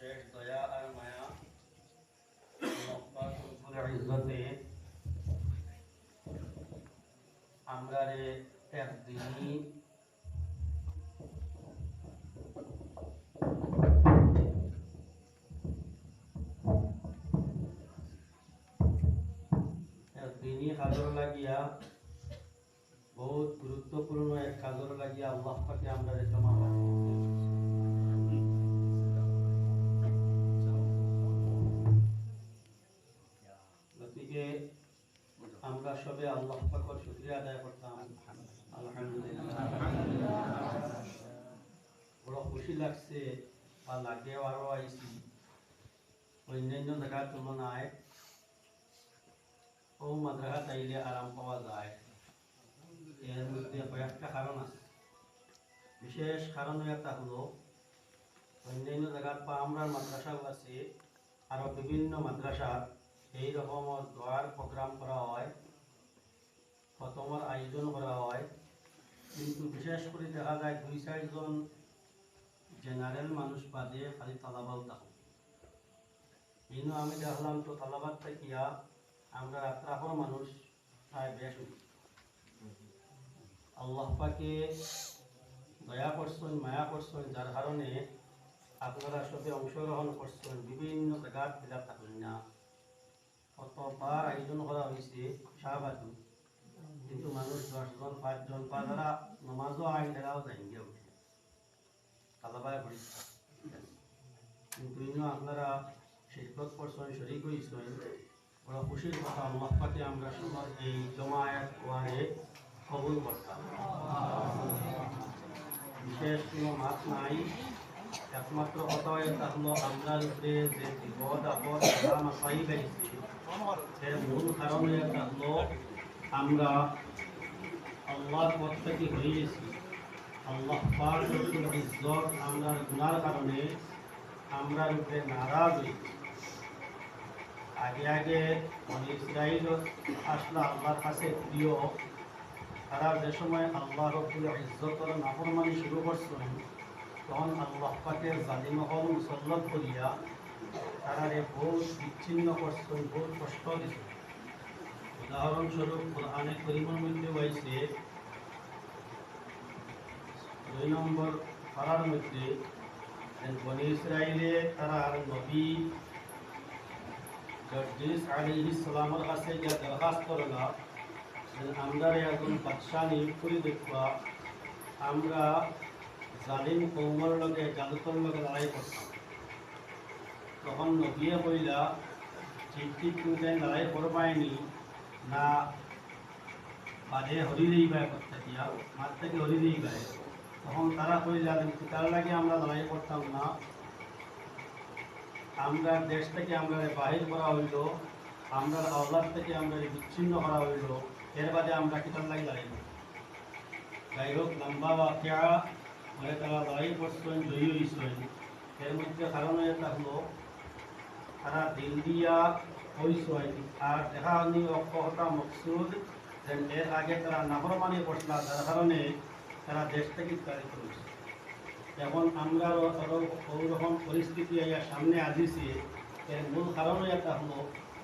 শেষ দয়া আর মায়া আল্লাহ রব্বুল ইজ্জতে আমরা রে একদিনই একদিনই কাজর লাগিয়া বহুত গুরুত্বপূর্ণ এক কাজর লাগিয়া আল্লাহ পাকে আমরা রে জমা লাগছে বা লাগেও আরও আইছি অন্যান্য জায়গার তুলনায় ও মাদ্রাসা চাইলে আরাম পাওয়া যায় এর মধ্যে কয়েকটা কারণ আছে বিশেষ কারণ একটা হলো অন্যান্য জায়গার পা আমরা মাদ্রাসা আছে আরও বিভিন্ন মাদ্রাসার এই রকমের দোয়ার প্রোগ্রাম করা হয় খতমের আয়োজন করা হয় কিন্তু বিশেষ করে দেখা যায় দুই চারজন জেনারেল মানুষ বাদে খালি তালাবাল থাকো। কিন্তু আমি দেখলাম তো তালাবাদ থাকিয়া আমরা রাত্রাপর মানুষ প্রায় বেশ আল্লাহ পাকে দয়া করছেন, মায়া করছেন, যার কারণে আপনারা সবে অংশগ্রহণ করছেন, বিভিন্ন জায়গার বিলাক থাকলেন না। কতবার আয়োজন করা হয়েছে শাহবাদু কিন্তু মানুষ দশজন, পাঁচজন পা যারা নমাজও আইন তারাও যাই গিয়ে আপনারা হয়েছেন বড় খুশির কথা আল্লাহ আমরা সবার এই করতাম বিশেষ কোনো মাত নাই। একমাত্র কথা হলো আমরার উপরে যে বিপদ আপদ আরাম আসাই এর মূল কারণ হলো আমরা পথ থেকে হয়ে গেছি আল্লাহ পাক রসুল ইজ্জত আমরা গুনার কারণে আমরা উপরে নারাজ আগে আগে মানে ইসরায়েল আসলে আল্লাহর কাছে প্রিয়। তারা যে সময় আল্লাহ রব্বুল ইজ্জতের নাফরমানি শুরু করছেন, তখন আল্লাহ পাকের জালিমহল মুসল্লত করিয়া তারা রে বহুত বিচ্ছিন্ন করছেন বহুত কষ্ট দিচ্ছেন উদাহরণস্বরূপ কোরআনে করিমের মধ্যে হয়েছে দুই নম্বর পাড়ার মধ্যে বনি ইসরায়েলে তারা নবী জর্জিস আলী ইসলামের কাছে যে দরখাস্ত করলা আমরা একজন বাদশাহ নিয়োগ দেখবা, আমরা জালিম কৌমর লগে জাদুতর লগে লড়াই করতাম। তখন নবিয়ে কইলা, ঠিক ঠিক তুমি লড়াই করবাইনি, না, বাদে হরি দেই বাই করতে দিয়া মার থেকে হরি দেই বাই তখন তারা কইলা তার লাগে আমরা লড়াই করতাম না। আমরা দেশ থেকে আমরা বাহির করা হইল, আমরা আল্লাহ থেকে আমরা বিচ্ছিন্ন করা হইল, এর বাদে আমরা কিতার লাগে লড়াই যাই হোক, লম্বা বাক্যা, বলে তারা লড়াই করছেন, জয়ী হয়েছেন এর মধ্যে কারণ একটা হলো, তারা দিল দিয়া হইছেন। আর দেখা অক্ষতা মকসুদ এর আগে তারা নাফরমানি করছিল। যার কারণে তারা দেশ থেকে তারিত হয়েছে এখন আমরা ওরকম পরিস্থিতি আইয়া সামনে আসিছি, এর মূল কারণ একটা হলো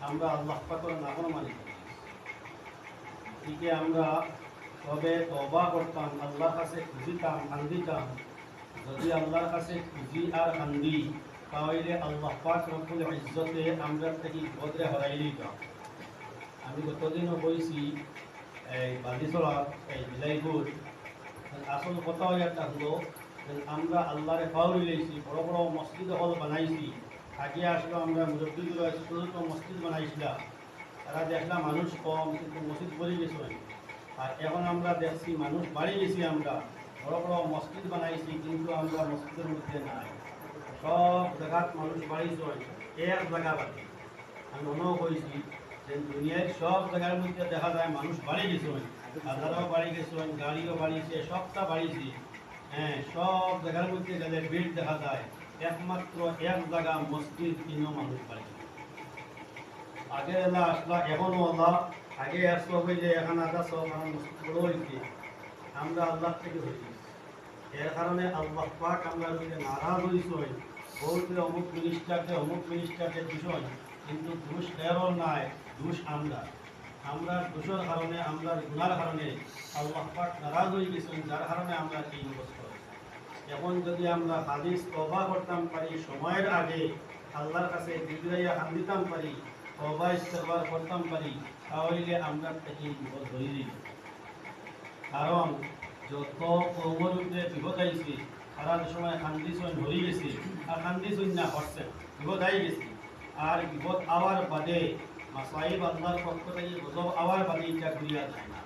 আমরা আল্লাহ পাকর নাফরমানি করি এদিকে আমরা তবে তবা করতাম, আল্লাহর কাছে খুঁজিতাম কান্দিতাম যদি আল্লাহর কাছে খুঁজি আর কান্দি তাহলে আল্লাহ পাক রব্বুল ইজ্জতে আমরা থেকে বদরে হরাইলেই যাও আমি গতদিনও বলছি এই বান্দিছড়া এই বিলাইপুর আসল কথা একটা হলো আমরা আল্লাহরে পাওয়ারি লইছি বড় বড় মসজিদ হল বানাইছি। আগে আসলো আমরা মুরব্বীগুলো ছোটো ছোটো মসজিদ বানাইছিলাম। তারা দেখলাম মানুষ কম, কিন্তু মসজিদ ভরে গেছে আর এখন আমরা দেখছি মানুষ বাড়ি গেছি আমরা। বড় বড় মসজিদ বানাইছি, কিন্তু আমরা মসজিদের মধ্যে নাই। সব জায়গাত মানুষ বাড়িছে এক জায়গা বাদে। আমি মনেও কইছি যে দুনিয়ার সব জায়গার মধ্যে দেখা যায় মানুষ বাড়ি গেছে হাজারাও বাড়ি গেছে গাড়িও বাড়িছে সবটা বাড়িছে হ্যাঁ সব জায়গার মধ্যে গেলে ভিড় দেখা যায়, একমাত্র এক জায়গা মসজিদ, তিনও মানুষ বাড়িছে আগে এলা আসলা, এখনও আল্লাহ, আগে আসলো হইলে এখন আদা সব মসজিদ বড় হয়েছে। আমরা আল্লাহ থেকে হয়েছি। এর কারণে আল্লাহ পাক আমরা যদি নারাজ হইছি বলতে অমুক মিনিস্টারকে অমুক মিনিস্টারকে দূষণ কিন্তু দোষ এরর নাই, দোষ আমরা। আমরা দোষের কারণে আমরা গুণার কারণে আল্লাহ পাক নারাজ হয়ে গেছেন, যার কারণে আমরা এই অবস্থা। এখন যদি আমরা হাদিস তবা করতাম পারি, সময়ের আগে আল্লাহর কাছে দিদিরাইয়া হান দিতাম পারি তবা ইস্তেকবার করতাম পারি, তাহলে আমরা থেকে বিপদ ধরে দিই কারণ যত কৌমর উপরে বিপদ আইছে, সারা সময় খান্দি সৈন হরি গেছে, আর খান্দি সৈন না হচ্ছে বিপদ আই গেছে আর বিপদ আওয়ার বাদে মাসাইব আল্লাহর পক্ষ থেকে গজব আওয়ার বাদে এটা ঘুরিয়া যায় না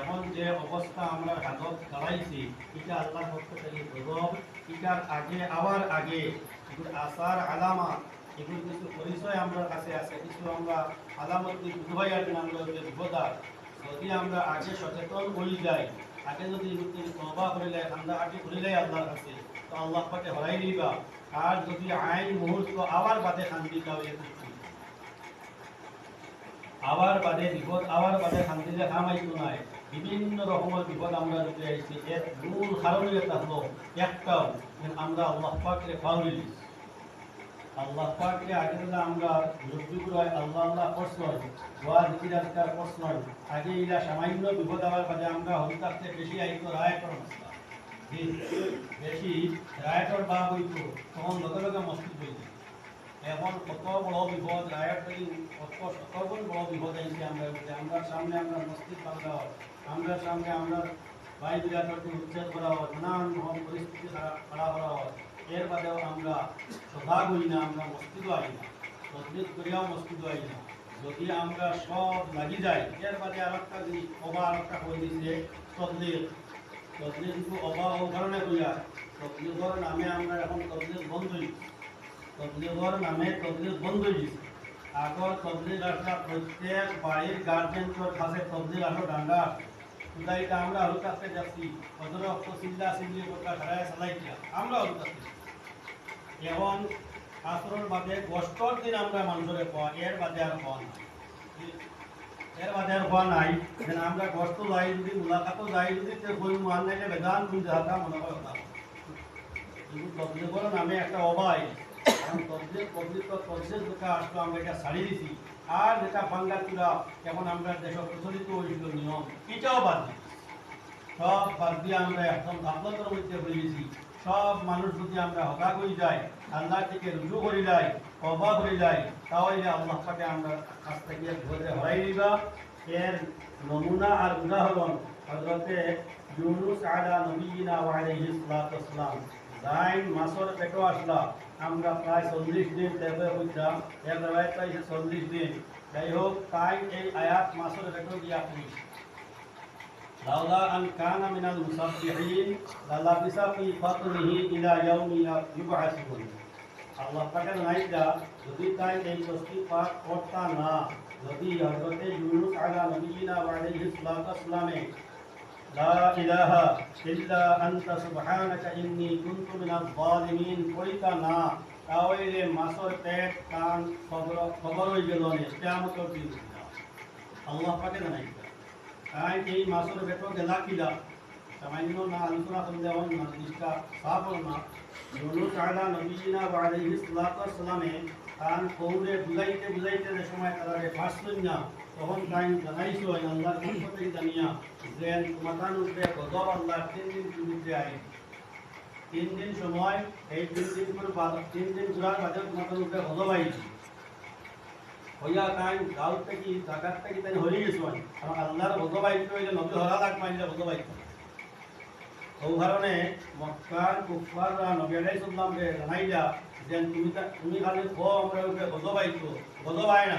এখন যে অবস্থা আমরা হাতত দাঁড়াইছি, এটা আল্লাহর পক্ষ থেকে গজব, এটার আগে, আওয়ার আগে আসার আলামা, এগুলো কিছু পরিচয় আমরা কাছে আছে, কিছু আমরা আলামত বুঝবাই আর আমরা হচ্ছে বিপদার যদি আমরা আগে সচেতন হয়ে যাই, আগে যদি তবা করিলে কান্দা আগে করিলে আল্লাহর কাছে, তো আল্লাহ পাকে হরাই দিবা। আর যদি আইন, মুহূর্ত আবার বাদে শান্তি দাও আবার বাদে বিপদ, আবার বাদে শান্তিতে খামাইতো নাই। বিভিন্ন রকমের বিপদ আমরা যদি আইছি এর মূল কারণ এটা হলো, একটাও আমরা আল্লাহ পাকরে পাউলি আল্লাহ পাকরে আগে আমরা লব্ধিগুলো আল্লাহ আল্লাহ প্রশ্ন দোয়া দিকির আজকার প্রশ্ন আগে ইলা সামান্য বিপদ আবার বাদে আমরা হরিতার্থে বেশি আইতো রায় করো বেশি রায়টর বা হইতো তখন লগে লগে মসজিদ হইতো এখন কত বড় বিপদ থেকে কত শতগুণ বড় বিপদ আইছে আমরা। আমরা সামনে আমরা মসজিদ বান্ধা হয় আমরা সামনে আমরা ভাই বিলাটকে উচ্ছেদ করা হয়, নানান রকম পরিস্থিতি খারাপ করা হয়। এর বাদেও আমরা সজাগ হই না, আমরা মসজিদও আই না। মসজিদ করিয়াও মসজিদও আই না। যদি আমরা সব লাগি যাই, এর বাদে আর একটা জিনিস অবা আর একটা করে তবলিগ তবলিগ কিন্তু অবা ও কারণে কইয়া নামে আমরা এখন তবলিগ বন্ধই। তবলিগর নামে তবলিগ বন্ধ গেছে। আগর তবলিগ আসা, প্রত্যেক বাড়ির গার্জেনটোর কাছে তবলিগ আসো ডান্ডা উদাইটা আমরা হল কাছে যাচ্ছি। অদর অক্ষ চিল্লা চিল্লি কথা সারায় চালাইছিলাম আমরা হল কাছে এখন আসরণ বাদে কষ্টর দিন আমরা মানুষের পাওয়া, এর বাদে আর পাওয়া না এর বাদে আর পাওয়া নাই। যেন আমরা কষ্ট যাই যদি, মুলাকাতও যাই যদি বই মান নাইলে বেদান তুমি যাতা মনে করো না কিন্তু তবলিগর নামে একটা অবাই আসলো, আমরা এটা ছাড়ি দিছি। আর যেটা এখন আমরা সব একদম গাফলতের মধ্যে সব মানুষ যদি আমরা হতাশ হয়ে যাই আল্লাহ থেকে রুজু করে যাই অবাক হয়ে যাই তাহলে আল্লাহ পাকে আমরা কাছ থেকে ধরে হরাই দিবা। এর নমুনা আর উদাহরণ হজরতে ইউনুস আলা নবীনা ওয়া আলাইহি সালাতু ওয়াসসালাম জাইন মাসর পেটো আসলা আমরা প্রায় চল্লিশ দিন দেবে হইতাম এক রায় প্রায় চল্লিশ দিন যাই হোক তাই এই আয়াত মাসর পেটো গিয়া পুলিশ লাউলা আন কানা মিনাল মুসাব্বিহিন লালাবিসা ফি ফাতনিহি ইলা ইয়াউমি ইউবআসুন আল্লাহ পাকের নাইদা যদি তাই এই দশটি পাঠ করতা না যদি হযরতে ইউনুস আলা নবিয়িনা ওয়া আলাইহি সাল্লাতু ওয়াসসালামে লা ইলাহা ইল্লা আনতা সুবহানাকা ইন্নী কুনতু মিনাজ জালিমিন পড়িতা না তাহলে মাসর পেট, কান, খবর খবর হয়ে গেল দিন আল্লাহ পাকের নাইদা তাই এই মাসের ভেতর গেলা কিলা সামান্য না আলোচনা করলে আমার না জিনিসটা সাফ হল না। ইউনুস আলা নবীনা আলাইহি সাল্লাতু ওয়াসসালামে কান কৌরে বুঝাইতে বুঝাইতে সময় তারা ফাঁস না তখন তাই জানাইছো আল্লাহর পক্ষ থেকে জানিয়া যে তোমাতান উপরে গজব আল্লাহ তিন দিন তুমি আই তিন দিন সময়, এই তিন দিন তিন দিন ঘুরার বাদে তোমাতান উপরে গজব আইছি। হইয়া তাই গাঁও থেকে জাগাত থেকে তাই হরি গেছো কারণ আল্লাহর ভগবাইত হইলে নবী হরা লাগ মাইলে ভগবাইত ও কারণে মক্কার কুফাররা নবী আলাইহিস সালামকে জানাইলা যে তুমি তুমি খালি খো আমরা উপরে ভগবাইত ভগবাই না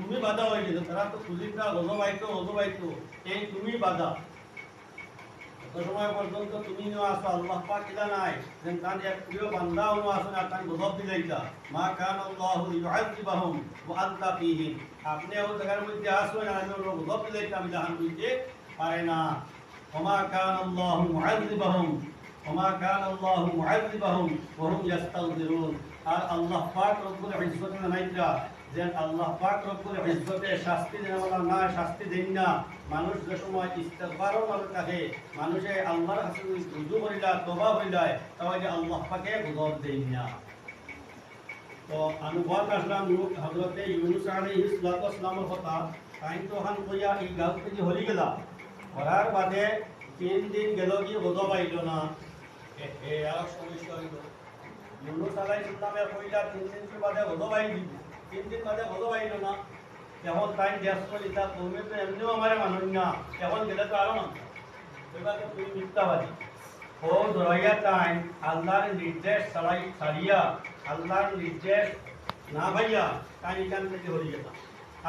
তুমি বাধা হয়ে গেছো তারা তো খুলিটা গজব আইতো গজব এই তুমি বাধা। তো সময় পর্যন্ত তুমি নিয়ে আসো, আল্লাহ পাক কিলা নাই। যেন তান এক প্রিয় বান্দা অনু আসো না তান গজব দিলাইতা মা কান আল্লাহু ইউআযিবাহুম ওয়া আনতা ফীহিম। আপনি ও জায়গার মধ্যে আসো না আমি ওর গজব দিলাইতা আমি জাহান হইতে পারে না। ওমা কান আল্লাহু মুআযিবাহুম, ওমা কান আল্লাহু মুআযিবাহুম ওয়া হুম ইস্তাগফিরুন আর আল্লাহ পাক রব্বুল ইজ্জত নাইতা যে আল্লাহ পাক রব্বুল ইজ্জতে শাস্তি দেন বলা না, শাস্তি দেন না। মানুষ যে সময় ইস্তেগফারও মানুষ থাকে মানুষে আল্লাহর কাছে রুজু করিলা তওবা করিলা তাহলে যে আল্লাহ পাকে গজব দেন না। তো অনুবাদ আসলাম হযরতে ইউনুস আলাইহিস সালাতু ওয়াসসালামের কথা। তাই তো হান কইয়া এই গাছ থেকে হলি গেলা করার বাদে তিন দিন গেল কি গজব আইল না। এ আর সমস্যা হইল। ইউনুস আলাইহিস সালামের কইলা, তিন দিন বাদে গজব আইল তিন দিন বাদে গজব আইল না। এখন তাই গ্যাস করি তা তুমি তো এমনিও আমার মানুষ না। এখন গেলে তো আরও না এবার তো তুমি মিথ্যাবাদী। ও ধরাইয়া তাই আল্লাহর নির্দেশ ছাড়াই ছাড়িয়া আল্লাহর নির্দেশ না ভাইয়া তাই এখান থেকে হয়ে যেতাম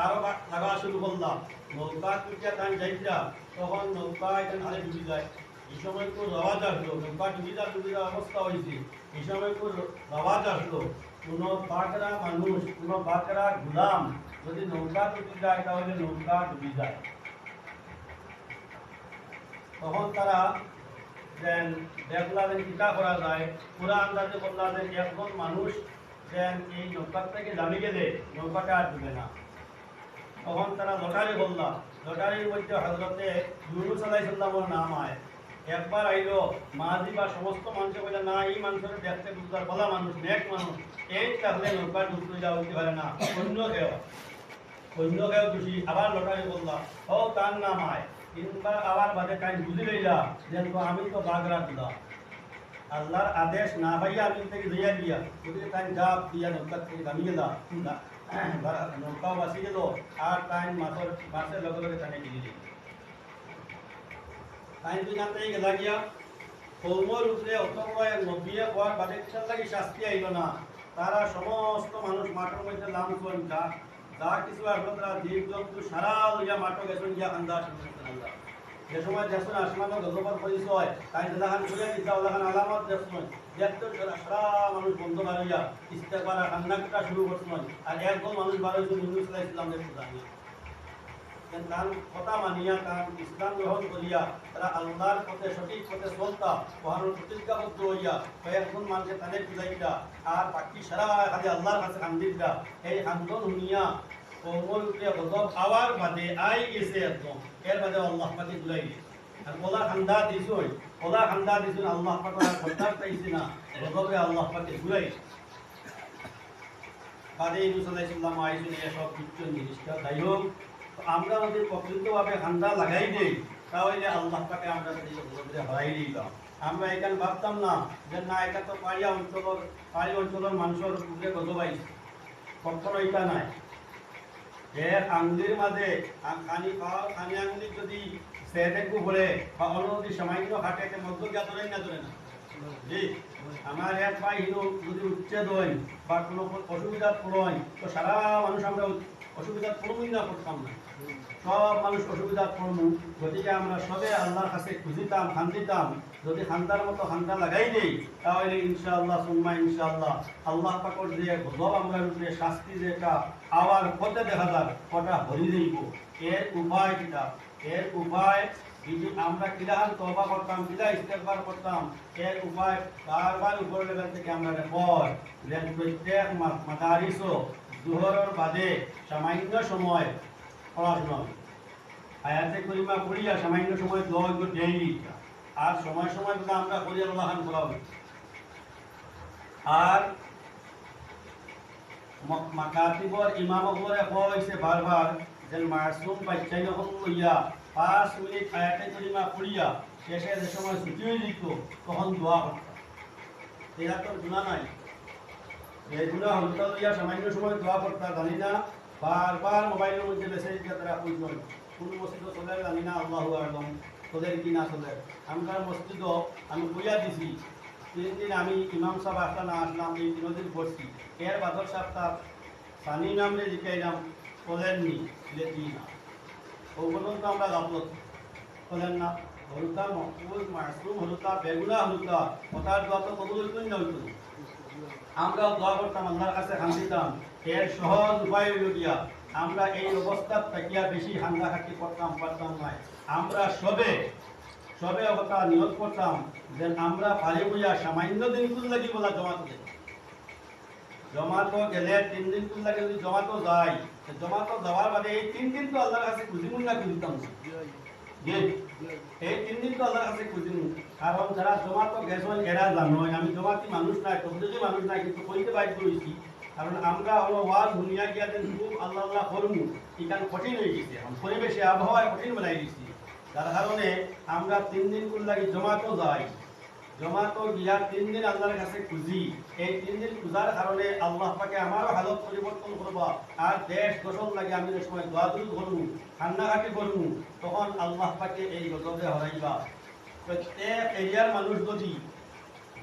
আরও লাগা শুরু করলাম। নৌকা তুলিয়া তাই যাইতা, তখন নৌকা এখানে আরে ডুবি যায়। এই সময় তো রওয়াজ আসলো। নৌকা ডুবি যা ডুবি অবস্থা হয়েছে এই সময় তো রওয়াজ আসলো। কোনো বাকরা মানুষ কোনো বাকরা গুলাম। যদি নৌকা ডুবি যায়, তাহলে নৌকা ডুবি যায়। তখন তারা যেন দেখলা যেন কিতা করা যায় পুরা আন্দাজে বললা যে একজন মানুষ যেন এই নৌকার থেকে নামে গেলে নৌকাটা আর ডুবে না। তখন তারা লটারি বললা, লটারির মধ্যে হজরতে ইউনুস আলাইসাল্লামের নাম আয়। একবার আইলো মাঝি বা সমস্ত মানুষ বলে না, এই মানুষের দেখতে বুঝবার বলা মানুষ, নেক মানুষ। এই তাহলে নৌকা ডুবতে যাওয়া হইতে পারে না, অন্য কেউ। অন্য কেউ দোষী, আবার লটারি বললাম ও, তার নাম আয়। তিনবার আবার বাদে কাজ বুঝি লইলা যে আমি তো বাগরা দিলা। আল্লাহর আদেশ না পাইয়া আমি থেকে দিয়া দিয়া গতিকে তাই জাপ দিয়া নৌকার থেকে নামি গেলা নৌকাও বাঁচি গেল আর তাই মাছের মাছের লগে লগে টানে গিয়ে দিল। তাই তুই জানতে গেলা গিয়া উপরে অত বড় এক হওয়ার বাদে কিসার শাস্তি আইল না। তারা সমস্ত মানুষ মাঠের মধ্যে নাম করেন যা যা কিছু আসলো তারা জীব সারা লইয়া মাঠে গেছেন গিয়া আন্দা যে সময় দেখছেন আসমানো গজবার পরিচয় তাই দাদাখান খুলে দিতে ওলাখান আলামত দেখছেন দেখতে সারা মানুষ বন্ধ বাড়িয়া ইস্তেকবার কান্নাটা শুরু করছেন আর একদম মানুষ আলাইহিস ইসলামের জানিয়া তার কথা মানিয়া তার ইসলাম গ্রহণ করিয়া, তারা আল্লাহর কাছে এই কান্দন শুনিয়া কোমল গজব আওয়ার বাদে আই গেছে একদম। আল্লাহ পাকে বুলাই আর ওলা খান্দা দিছই ওলা খান্দা আল্লাহ পাক না, গজবে আল্লাহ পাকে বুলাই বাদে ইউনুস আলাইহিস সালাম আইসুন এসব কিচ্ছু জিনিসটা যাই হোক আমরা যদি প্রকৃতভাবে ঠান্ডা লাগাই দিই তাহলে আল্লাহ পাকে আমরা হরাই দিতাম আমরা এখানে ভাবতাম না যে না, এটা তো পাহাড়িয়া অঞ্চলের পাহাড়ি অঞ্চলের মানুষের উপরে গজব আইছে কখনো এটা নাই। এক আঙ্গুলির মাঝে খানি পাওয়া খানি আঙ্গুলি যদি সেটেকু ভরে বা অন্য যদি সামান্য হাটে মধ্য ধরে না ধরে না। জি, আমার এক ভাই হিরো যদি উচ্ছেদ হয় বা কোনো অসুবিধা পড়য় তো সারা মানুষ আমরা অসুবিধা পড়বই না করতাম না। সব মানুষ অসুবিধা পড়ব গতিকে আমরা সবে আল্লাহর কাছে খুঁজিতাম, খান্দিতাম। যদি খান্দার মতো খান্দা লাগাই নেই তাহলে ইনশাআল্লাহ, সুম্মা ইনশাআল্লাহ, আল্লাহ পাকর যে গজব আমরা উপরে শাস্তি যেটা আবার পথে দেখা যাক ওটা হরি দেব এর উপায় কিটা এর উপায় যদি আমরা কিলাহান তবা করতাম কিলা ইস্তেকবার করতাম, এর উপায় বারবার উপর লেভেল থেকে আমরা রেকর্ড। প্রত্যেক মাদারিসও দুহরের বাদে সামান্য সময় পড়াশোনা। আয়াতে করিমা পড়িয়া সামান্য সময় দোয়া একটু আর সময় সময় যদি আমরা করি আল্লাহ করা হবে। আর ইমাম কোয়া হয়েছে বারবার যে বাচ্চাই পাঁচ মিনিট আয়াতে করিমা পড়িয়া শেষে যে সময় ছুটি হয়ে তখন দোয়া করতাম। এরা তো গুণা নাই। এই হলতা লইয়া সামান্য সময় দোয়া করতা জানি না বারবার মোবাইলের মধ্যে মেসেজ দিয়ে তারা কইজন কোন মসজিদ চলে জানি না, আল্লাহু আলম তোদের কি না চলে? আমার মসজিদ আমি বইয়া দিছি। তিন দিন আমি ইমাম সাহেব আসলাম না আসলাম, এই তিনদিন পড়ছি। এর বাদর তার সানি নামে জিকাইলাম বলেননি লেখি না? ও তো আমরা গাফলত। বলেন না হলুতা মকবুল মাসুম হলুতা বেগুনা হলুতা ওটার দোয়া তো কবুল হইতো না হইতো আমরা দোয়া করতাম, আল্লাহর কাছে খান দিতাম এর সহজ উপায় হইল গিয়া আমরা এই অবস্থার থাকিয়া বেশি হাঙ্গা হাঁটি করতাম, পারতাম নয় আমরা সবে সবে কথা নিয়োগ করতাম যে আমরা পারি বুঝা সামান্য দিন কুল লাগি বলা জমাতে দেব। জমাতো গেলে তিন দিন কুল লাগে যদি জমাতো তো জমাতো যাওয়ার বাদে এই তিন দিন তো আল্লাহর কাছে না। যে এই তিন দিন তো আল্লাহর কাছে খুঁজিমু কারণ যারা জমাতো গেছেন এরা জানোই, আমি জমাতি মানুষ নাই তবলিগি মানুষ নাই, কিন্তু কইতে বাধ্য হয়েছি কারণ আমরা হলো ওয়াজ দুনিয়া গিয়া যেন খুব আল্লাহ আল্লাহ করমু এখান কঠিন হয়ে গেছে। পরিবেশে আবহাওয়ায় কঠিন বানাই দিচ্ছি যার কারণে আমরা তিন দিন কুল লাগি জমাতো যাই। জমাতো গিয়া তিন দিন আল্লাহর কাছে খুঁজি। এই তিন দিন খুঁজার কারণে আল্লাহ পাকে আমারও হালত পরিবর্তন করবা। আর দেশ গঠন লাগে আমি সময় দোয়া দুরুদ করব কান্নাকাটি করব তখন আল্লাহ পাকে এই গজবে হরাইবা। প্রত্যেক এরিয়ার মানুষ যদি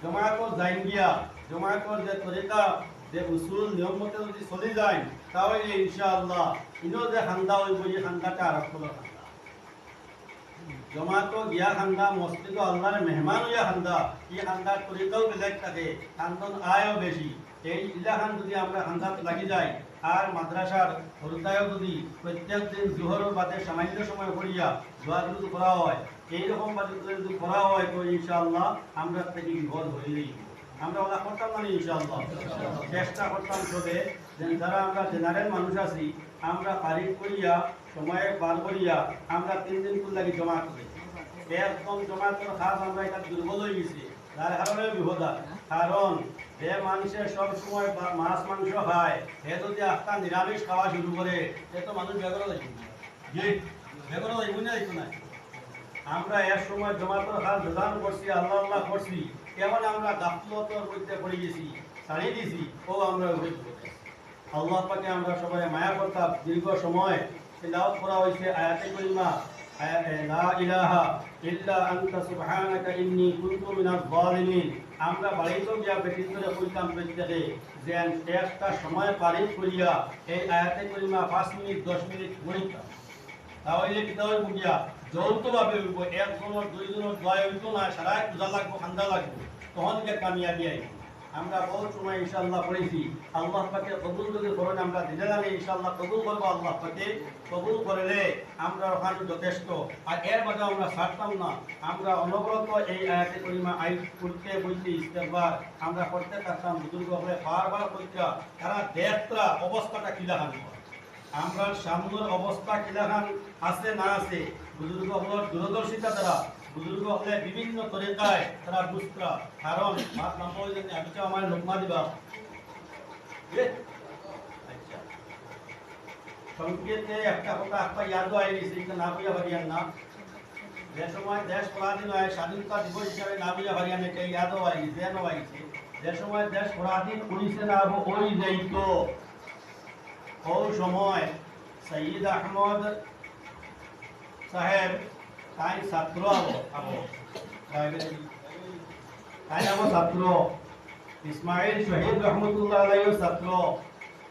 জমায়েতর যাইন গিয়া জমায়েতর যে তরিকা যে উসুল নিয়ম মতে যদি চলি যায়, তাহলে ইনশাআল্লাহ ইনো যে খান্দা হইব এই খান্দাটা আরম্ভ করা খান্দা জমাতো গিয়া খান্দা মসজিদ আল্লাহর মেহমান হইয়া খান্দা এই খান্দার তরিকাও বেলেগ থাকে খান্দন আয়ও বেশি এই ইলাখান যদি আমরা খান্দাত লাগি যাই আর মাদ্রাসার হরুদায়ও যদি প্রত্যেক দিন জোহরের বাদে সামান্য সময় করিয়া যদি করা হয় এইরকম বাদে যদি করা হয়, তো ইনশাআল্লাহ আমরা থেকে বিপদ হইলেই আমরা ওলা করতাম না ইনশাআল্লাহ। চেষ্টা করতাম যে যারা আমরা জেনারেল মানুষ আছি, আমরা তারিখ করিয়া, সময়ে বার করিয়া আমরা তিন দিন লাগি জমা করি। একদম জমা করে খাস আমরা এটা দুর্বল হয়ে গেছি। তার কারণে বিপদা। কারণ যে মানুষের সব সময় মাছ, মাংস খায়, সে যদি আস্তা নিরামিষ খাওয়া শুরু করে, সে তো মানুষ বেগর লাগবে জি বেগর লাগবে না আমরা এক সময় জমা করে খাস করছি, আল্লাহ আল্লাহ করছি। কেমন আমরা গাফলতর মধ্যে পড়ে গেছি, ছাড়িয়ে দিয়েছি ও আমরা আল্লাহ পাকে আমরা সবাই মায়া করতাম, দীর্ঘ সময় তেলাওয়াত করা হয়েছে, আয়াতে করিমা লা আমরা বাড়িতেও গিয়া বেটির করে কইতাম যে একটা সময় পারি করিয়া এই আয়াতে করিমা পাঁচ মিনিট, দশ মিনিট পড়িতাম। তাহলে কি তাহলে বুঝিয়া যৌথভাবে উঠবো, একজনের, দুইজনের দয় হইত না সারা পূজা লাগবো, খান্দা লাগবো। তখন গিয়ে কামিয়াবি আইব আমরা বহুত সময় ইনশাআল্লাহ পড়েছি। আল্লাহ পাকে কবুল যদি করেন, আমরা দিলে জানি ইনশাআল্লাহ কবুল করব আল্লাহ পাকে। কবুল করলে আমরা ওখানে যথেষ্ট। আর এর মাঝে আমরা ছাড়তাম না। আমরা অনবরত এই আয়াতে পরিমা আই করতে বলতে ইস্তেকবার আমরা করতে পারতাম বুজুর্গ হলে বারবার করতে তারা দেখতরা অবস্থাটা কিলা হানি আমরা সামনের অবস্থা কিলাখান আছে না আছে, বুজুর্গ হলোর দূরদর্শিতা দ্বারা বুজুর্গ হলে বিভিন্ন তরিকায় তারা বুঝতরা কারণ ভাত নাম্বার যদি আমি তো আমার লোকমা দিবা এ? আচ্ছা। সংকেতে একটা কথা একটা ইয়াদও আই গেছে এটা না বুঝা পারিয়ান না যে সময় দেশ পরাধীন হয় স্বাধীনতা দিবস হিসাবে না বুঝা পারিয়ান এটা ইয়াদও আই গেছে এনও আই গেছে যে সময় দেশ পরাধীন করিছে না ওই যাইতো ওই সময় সঈদ আহমদ সাহেব তাই ছাত্র আবো আবো। তাই আবো ছাত্র। ইসমাইল শহীদ রহমতুল্লাহ আলাইও ছাত্র।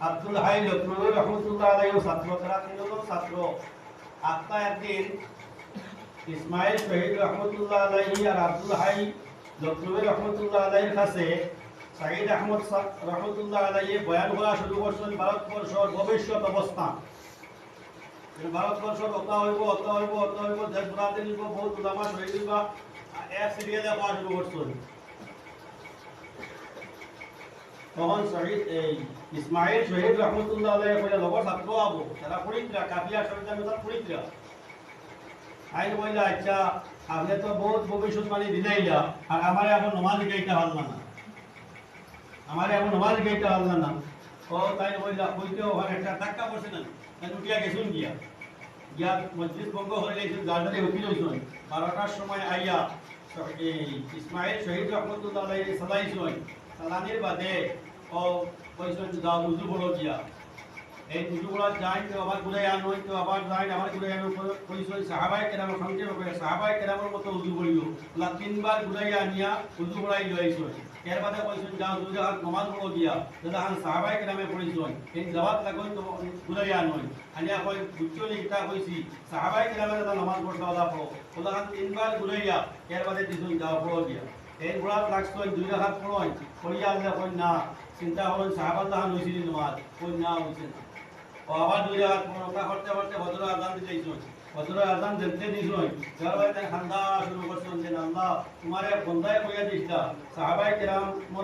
আব্দুল হাই লক্ষ্মী রহমতুল্লাহ আলাইও ছাত্র। তারা তিনজন ছাত্র। আত্মা একদিন ইসমাইল শহীদ রহমতুল্লাহ আলাইহি আব্দুল হাই লক্ষ্মী রহমতুল্লাহ আলাইহির কাছে সাইদ আহমদ রহমতুল্লাহ আলাইহি বয়ান করা শুরু করছেন ভারতবর্ষর যে ভারতবর্ষর অত হইব অত হইব হইব দেশ ব্রাতে নিব বহুত উলামা শহীদ হইব এক সিরিয়ালে শুরু করছেন তখন শহীদ এই ইসমাইল শহীদ রহমতুল্লাহ লগর ছাত্র তারা শহীদ আমি তার আইন বললা আচ্ছা আপনি তো বহুত ভবিষ্যৎবাণী আর আমার এখন নমাজ গাইতে হল না আমার এখন নমাজ গাইতে হল না ও তাই বললা কইতে ওখানে একটা ধাক্কা পড়ছে না উঠিয়া গেছুন গিয়া। গিয়া মসজিদ ভঙ্গ হয়ে গেছে গার্ডারে উঠি লইছুন বারোটার সময় আইয়া ইসমাইল শহীদ রহমতুল্লাহ সালাইছুন সালানির বাদে ও কইছুন যাও উজু বড় গিয়া। এই উজুগুলা যাই তো আবার ঘুরে আন হই তো আবার যাই আবার ঘুরে আন কইছুন সাহাবাই কেরামের সংক্ষেপ করে সাহাবাই কেরামের মতো উজু বলিও। তিনবার ঘুরাইয়া আনিয়া উজু বড়াই লইছুন এর বাদে কইছেন যাও দুই রাকাত নমাজ পড়ো গিয়া দাদা হান সাহাবাই কেরামে পড়িছেন। এই জবাব লাগুন তো গুলাইয়া নয় আনিয়া কই বুঝছনি ইটা কইছি সাহাবাই কেরামে দাদা নমাজ পড়তে ওলা পড়ো ওলা হান তিনবার গুলাইয়া এর বাদে দিছুন যাও পড়ো গিয়া এই ঘোড়া লাগছেন দুই রাকাত পড়োই পড়িয়া আল্লাহ কই না, চিন্তা হলেন সাহাবাল্লাহ হইছিল নমাজ। কই, না, হইছে না। ও আবার দুই রাকাত পড়ো, তা করতে করতে ভদ্র আজান দিতেইছেন আল্লাহ সাহাবাই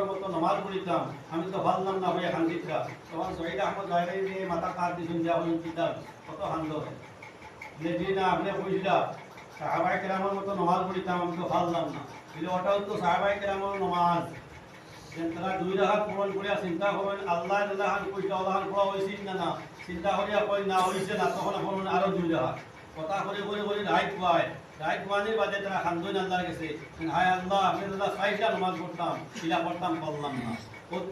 মতো পড়িতাম। আমি তো না তখন মাথা কত যে না, আপনি সাহাবাই মতো পড়িতাম, আমি তো কিন্তু তো দুই চিন্তা আল্লাহ না চিন্তা করিয়া না হয়েছে না। তখন পড়ুন আরও দুই রাহাত কথা করে করে করে রাইট পায় রাইট মানের বাদে তারা খান্দুন আল্লাহর কাছে হায় আল্লাহ, আমি দাদা সাইটা নামাজ পড়তাম ইলা পড়তাম পারলাম না।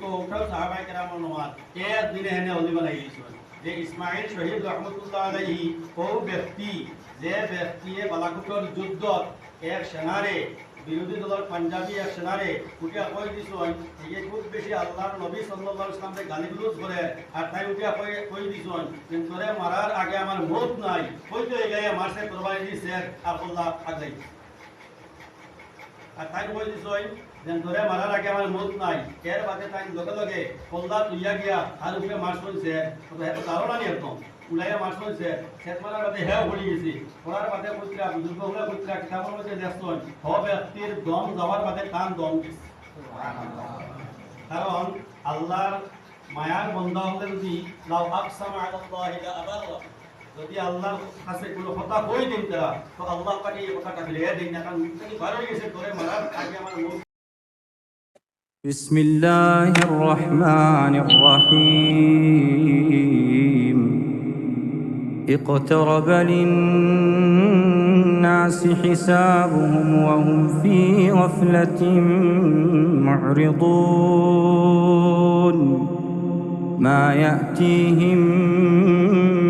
তো ওঠাও সাহাবাই কেরাম নামাজ এর দিনে হেনে অলিবা বানাই দিয়েছিল যে ইসমাইল শহীদ রহমতুল্লাহ আলাইহি ও ব্যক্তি, যে ব্যক্তিয়ে বালাকুটর যুদ্ধ এক সেনারে বিরোধী দলের পাঞ্জাবি এক সেনারে উঠিয়া কই দিছই এই খুব বেশি আল্লাহর নবী সাল্লাল্লাহু আলাইহি ওয়াসাল্লামকে গালিগুলোজ করে, আর তাই উঠিয়া কই কই দিছই যে তোরে মারার আগে আমার মত নাই। কই তো এগায় মারছে তরবারি দিছে আল্লাহ আগলাই আর তাই কই দিছই যে তোরে মারার আগে আমার মত নাই। এর বাদে তাই লগে লগে কল্লা তুইয়া গিয়া আর উপরে মার শুনছে তো হেতো ধারণা নিয়ে একদম উলাইয়া মার শুনছে সেত মারার বাদে হেও পড়ি গেছি পড়ার বাদে কইরা বুজুর্গ হলে কইরা কিতাবের মধ্যে দেখছন হ ব্যক্তির দম যাওয়ার বাদে তান দম দিছে কারণ আল্লাহর মায়ার বন্ধা হলে যদি লাউ আকসাম আলাল্লাহি লা আবাররা যদি আল্লাহর কাছে কোনো কথা কই দিন তারা তো আল্লাহ পাকে এই কথাটা ফিরে দিন না কারণ তিনি ভালো গেছে তোরে মারার আগে আমার মুখ بسم الله الرحمن الرحيم اقترب للناس حسابهم وهم في غفلة معرضون. ما يأتيهم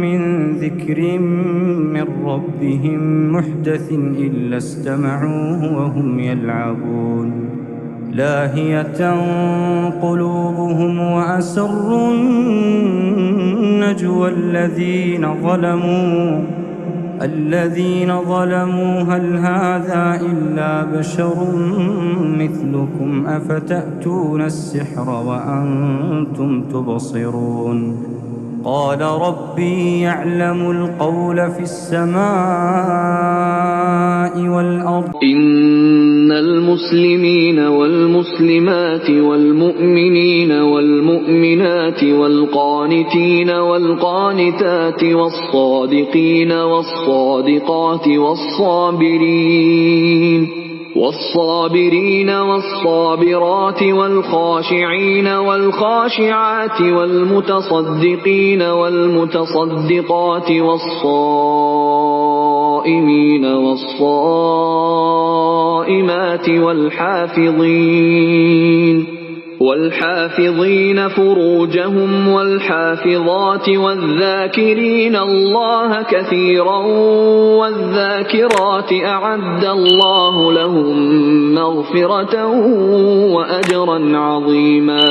من ذكر من ربهم محدث إلا استمعوه وهم يلعبون. لاهية قلوبهم وأسروا النجوى الذين ظلموا الذين ظلموا هل هذا إلا بشر مثلكم؟ أفتأتون السحر وأنتم تبصرون؟ قال ربي يعلم القول في السماء والأرض. إن المسلمين والمسلمات والمؤمنين والمؤمنات والقانتين والقانتات والصادقين والصادقات والصابرين والصابرين والصابرات والخاشعين والخاشعات والمتصدقين والمتصدقات والصائمين والصائمات والحافظين والحافظين فروجهم والحافظات والذاكرين الله كثيرا والذاكرات أعد الله لهم مغفرة وأجرا عظيما